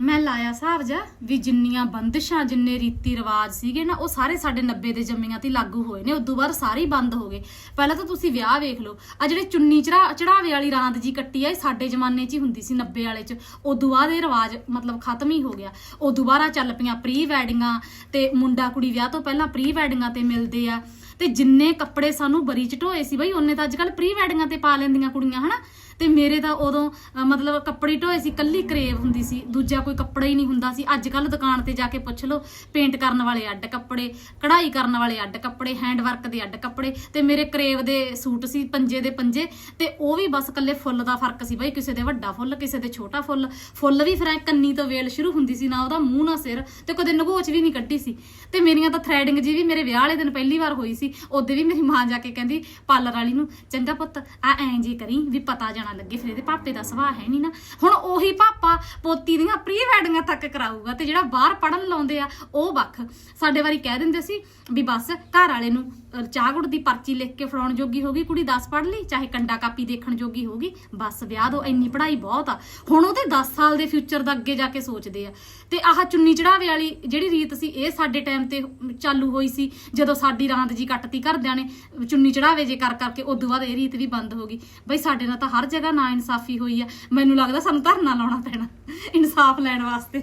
ਮੈਂ ਲਾਇਆ ਹਿਸਾਬ ਜਾ, ਵੀ ਜਿੰਨੀਆਂ ਬੰਦਿਸ਼ਾਂ, ਜਿੰਨੇ ਰੀਤੀ ਰਿਵਾਜ ਸੀਗੇ ਨਾ, ਉਹ ਸਾਰੇ ਸਾਡੇ 90 ਦੇ ਜੰਮੀਆਂ ਤੇ ਹੀ ਲਾਗੂ ਹੋਏ ਨੇ, ਉਦੋਂ ਬਾਅਦ ਸਾਰੇ ਹੀ ਬੰਦ ਹੋ ਗਏ। ਪਹਿਲਾਂ ਤਾਂ ਤੁਸੀਂ ਵਿਆਹ ਵੇਖ ਲਓ ਆ ਜਿਹੜੇ ਚੁੰਨੀ ਚੜਾ, ਚੜਾਵੇ ਵਾਲੀ ਰਾਂਦ ਜੀ ਕੱਟੀ ਆ ਇਹ ਸਾਡੇ ਜ਼ਮਾਨੇ 'ਚ ਹੀ ਹੁੰਦੀ ਸੀ 90 ਵਾਲੇ 'ਚ, ਉਦੋਂ ਬਾਅਦ ਇਹ ਰਿਵਾਜ ਮਤਲਬ ਖਤਮ ਹੀ ਹੋ ਗਿਆ। ਉਹ ਦੁਬਾਰਾ ਚੱਲ ਪਈਆਂ ਪ੍ਰੀ ਵੈਡਿੰਗਾਂ ਤੇ ਮੁੰਡਾ ਕੁੜੀ ਵਿਆਹ ਤੋਂ ਪਹਿਲਾਂ ਪ੍ਰੀ ਵੈਡਿੰਗਾਂ ਤੇ ਮਿਲਦੇ ਆ। ਤੇ ਜਿੰਨੇ ਕੱਪੜੇ ਸਾਨੂੰ ਬਰੀ ਚ ਢੋਏ ਸੀ ਬਈ, ਉਹਨੇ ਤਾਂ ਅੱਜ ਕੱਲ ਪ੍ਰੀ ਵੈਡਿੰਗਾਂ ਤੇ ਪਾ ਲੈਂਦੀਆਂ ਕੁੜੀਆਂ, ਹਨਾ? ਤੇ ਮੇਰੇ ਤਾਂ ਉਦੋਂ ਮਤਲਬ ਕੱਪੜੇ ਢੋਏ ਸੀ, ਕੱਲੀ ਕਰੇਵ ਹੁੰਦੀ ਸੀ, ਦੂਜਾ ਕੋਈ ਕੱਪੜਾ ਹੀ ਨਹੀਂ ਹੁੰਦਾ ਸੀ। ਅੱਜ ਕੱਲ ਦੁਕਾਨ ਤੇ ਜਾ ਕੇ ਪੁੱਛ ਲਓ, ਪੇਂਟ ਕਰਨ ਵਾਲੇ ਅੱਡ ਕੱਪੜੇ, ਕਢਾਈ ਕਰਨ ਵਾਲੇ ਅੱਡ ਕੱਪੜੇ ਹੈਂਡ ਵਰਕ ਦੇ ਅੱਡ ਕੱਪੜੇ, ਤੇ ਮੇਰੇ ਕਰੇਵ ਦੇ ਸੂਟ ਸੀ, ਪੰਜੇ ਦੇ ਪੰਜੇ, ਤੇ ਉਹ ਵੀ ਬਸ ਕੱਲੇ ਫੁੱਲ ਦਾ ਫ਼ਰਕ ਸੀ ਬਈ, ਕਿਸੇ ਦੇ ਵੱਡਾ ਫੁੱਲ, ਕਿਸੇ ਦੇ ਛੋਟਾ ਫੁੱਲ। ਫੁੱਲ ਵੀ ਫਿਰ ਕੰਨੀ ਤੋਂ ਵੇਲ ਸ਼ੁਰੂ ਹੁੰਦੀ ਸੀ, ਨਾ ਉਹਦਾ ਮੂੰਹ, ਨਾ ਸਿਰ, ਤੇ ਕਦੇ ਨਗੋਚ ਵੀ ਨਹੀਂ ਕੱਢੀ ਸੀ। ਤੇ ਮੇਰੀਆਂ ਤਾਂ ਥ੍ਰੈਡਿੰਗ ਜੀ ਵੀ ਮੇਰੇ ਵਿਆਹ ਵਾਲੇ ਦਿਨ ਪਹਿਲੀ ਵਾਰ ਹੋਈ ਸੀ ਉਹਦੇ ਵੀ ਮੇਰੀ ਮਾਂ ਜਾ ਕੇ ਕਹਿੰਦੀ, ਪਾਰਲਰ ਵਾਲੀ ਨੂੰ, ਚੰਗਾ ਪੁੱਤ, ਆ ਐਂ ਜੇ ਕਰੀ ਵੀ ਪਤਾ ਜਾਣਾ ਲੱਗੇ ਫਿਰ ਇਹਦੇ ਪਾਪੇ ਦਾ ਸੁਭਾਅ ਹੈ ਨਹੀਂ ਨਾ। ਹੁਣ ਉਹੀ ਪਾਪਾ ਪੋਤੀ ਦੀਆਂ ਪ੍ਰੀ ਵੈਡਿੰਗਾਂ ਤੱਕ ਕਰਾਊਗਾ ਤੇ ਜਿਹੜਾ ਬਾਹਰ ਪੜਨ ਲਾਉਂਦੇ ਆ, ਉਹ ਵੱਖ। ਸਾਡੇ ਵਾਰੀ ਕਹਿ ਦਿੰਦੇ ਸੀ ਵੀ ਬਸ ਘਰ ਵਾਲੇ ਨੂੰ ਚਾਹ ਗੁੜ ਦੀ ਪਰਚੀ ਲਿਖ ਕੇ ਫੜਾਉਣ ਜੋਗੀ ਹੋ ਗਈ, ਕੁੜੀ 10 ਪੜ ਲਈ, ਚਾਹੇ ਕੰਡਾ ਕਾਪੀ ਦੇਖਣ ਜੋਗੀ ਹੋ ਗਈ, ਬਸ ਵਿਆਹ ਦੋ, ਇੰਨੀ ਪੜ੍ਹਾਈ ਬਹੁਤ ਆ। ਹੁਣ ਉਹਦੇ 10 ਸਾਲ ਦੇ ਫਿਊਚਰ ਦਾ ਅੱਗੇ ਜਾ ਕੇ ਸੋਚਦੇ ਆ। ਤੇ ਆਹ ਚੁੰਨੀ ਚੜਾਵੇ ਵਾਲੀ ਜਿਹੜੀ ਰੀਤ ਸੀ, ਇਹ ਸਾਡੇ ਟਾਈਮ ਤੇ ਚਾਲੂ ਹੋਈ ਸੀ, ਜਦੋਂ ਸਾਡੀ ਰਾਂਦ ਜੀ ਕੱਟਤੀ ਘਰਦਿਆਂ ਨੇ, ਚੁੰਨੀ ਚੜਾਵੇ ਜੇ ਕਰ ਕਰਕੇ, ਉਦੋਂ ਬਾਅਦ ਇਹ ਰੀਤ ਵੀ ਬੰਦ ਹੋ ਗਈ। ਬਈ ਸਾਡੇ ਨਾਲ ਤਾਂ ਹਰ ਜਗ੍ਹਾ ਨਾ ਇਨਸਾਫੀ ਹੋਈ ਆ, ਮੈਨੂੰ ਲੱਗਦਾ ਸਾਨੂੰ ਧਰਨਾ ਲਾਉਣਾ ਪੈਣਾ। ਇਨਸਾਫ ਲੈਣ ਵਾਸਤੇ।